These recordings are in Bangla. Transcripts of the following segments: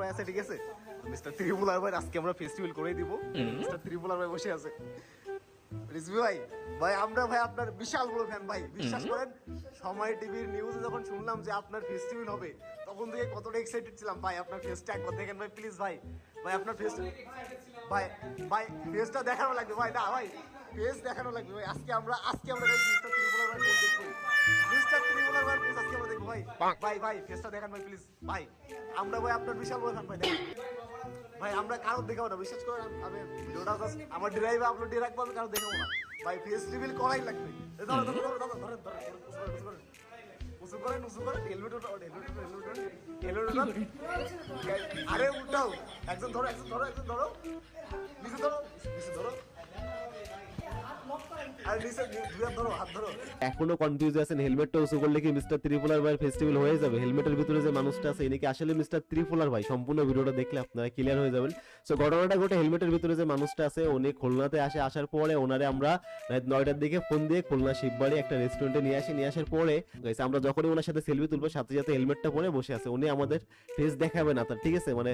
ভাই আছে ঠিক আছে? মিস্টার ত্রিপুলার ভাই আজকে আমরা ফেস্টিভ্যাল করে দিব। মিস্টার ত্রিপুলার ভাই বসে আছে। রিজভি ভাই ভাই আমরা ভাই আপনার বিশাল বড় ফ্যান ভাই বিশ্বাস করেন? সময় টিভির নিউজে যখন শুনলাম যে আপনার ফেস্টিভ্যাল হবে তখন থেকে কতটা এক্সাইটেড ছিলাম। ভাই আপনার ফেসটা একবার দেখেন ভাই প্লিজ ভাই। ভাই আপনার ফেস ভাই ভাই ফেসটা দেখানো লাগবে ভাই না ভাই। ফেস দেখানো লাগবে ভাই। আজকে আমরা আজকে আমরা মিস্টার ত্রিপুলার ভাই দেখব। মিস্টার ত্রিপুলার ভাই ভাই ভাই ফেসটা দেখান ভাই প্লিজ ভাই আমরা ভাই আপনার বিশাল বড় ভাই ভাই আমরা কারও দেখাবো না বিশ্বাস করেন আমি- ভিডিওটা জাস্ট আমার ড্রাইভে আপলোড দিয়ে রাখব আমি কারও দেখাবো না। ভাই ফেস রিভিল করাই লাগবে। ধরেন ধরেন ধরেন, উঁচু করেন, উঁচু করেন হেলমেট ওঠাও হেলমেট হেলমেট ওঠাও আরে উঠাও। একজন ধরো একজন ধরো একজন ধরো। নিচে ধরো নিচে ধরো। এখনও কনফিউজ আছেন হেলমেটটা উঁচু করলে কি মিস্টার ত্রিপুলার ভাই ফেস্টিভ্যাল হয়ে যাবে? হেলমেটের ভিতরে যে মানুষটা আছে, ইনি কি আসলে মিস্টার ত্রিপুলার ভাই? সম্পূর্ণ ভিডিওটা দেখলে আপনারা ক্লিয়ার হয়ে যাবেন। সো ঘটনাটা ঘটে হেলমেটের ভিতরে যে মানুষটা আছে, উনি খুলনাতে আসে, আসার পরে ওনারে আমরা নয়টার দিকে ফোন দিয়ে খুলনা শিববাড়ি একটা রেস্টুরেন্টে নিয়ে আসি, নিয়ে আসার পরে আমরা যখনই ওনার সাথে সেলফি তুলবো, সাথে সাথে হেলমেটটা পরে বসে আছে। উনি আমাদের ফেস দেখাবে না তার, ঠিক আছে? মানে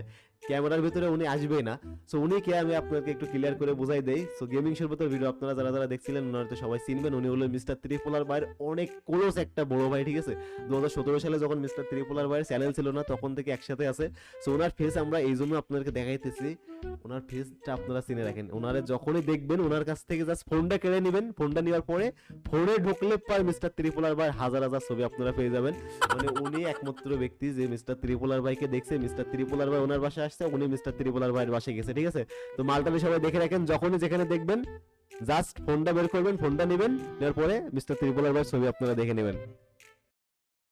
ক্যামেরার ভিতরে উনি আসবেই না। সো উনি কে আমি আপনাকে একটু ক্লিয়ার করে বুঝাই দেই। সো গেমিং সর্বতর ভিডিও আপনারা যারা যারা দেখছিলেন ওনারা তো সবাই চিনবেন, উনি হলো মিস্টার ত্রিপুলার ভাইয়ের অনেক ক্লোজ একটা বড় ভাই, ঠিক আছে? দু সালে যখন মিস্টার ত্রিপুলার ভাইয়ের চ্যানেল ছিল না, তখন থেকে একসাথে আছে। সো ওনার ফেস আমরা এই জন্য আপনাদেরকে দেখাইতেছি। ওনার ফেসটা আপনারা চিনে রাখেন। ওনারে যখনই দেখবেন, ওনার কাছ থেকে জাস্ট ফোনটা কেড়ে নেবেন। ফোনটা নেওয়ার পরে ফোনে ঢুকলে পর মিস্টার ত্রিপুলার ভাই হাজার হাজার ছবি আপনারা পেয়ে যাবেন। মানে উনি একমাত্র ব্যক্তি যে মিস্টার ত্রিপুলার ভাইকে দেখছে। মিস্টার ত্রিপুলার ভাই ওনার বাসায় আসছে, উনি মিস্টার ত্রিপুলার ভাইয়ের বাসায় গেছে, ঠিক আছে? তো মালটালি সবাই দেখে রাখেন। যখনই যেখানে দেখবেন জাস্ট ফোনটা বের করবেন ফোনটা নেবেন, নেওয়ার পরে মিস্টার ত্রিপুলার ভাইয়ের ছবি আপনারা দেখে নেবেন।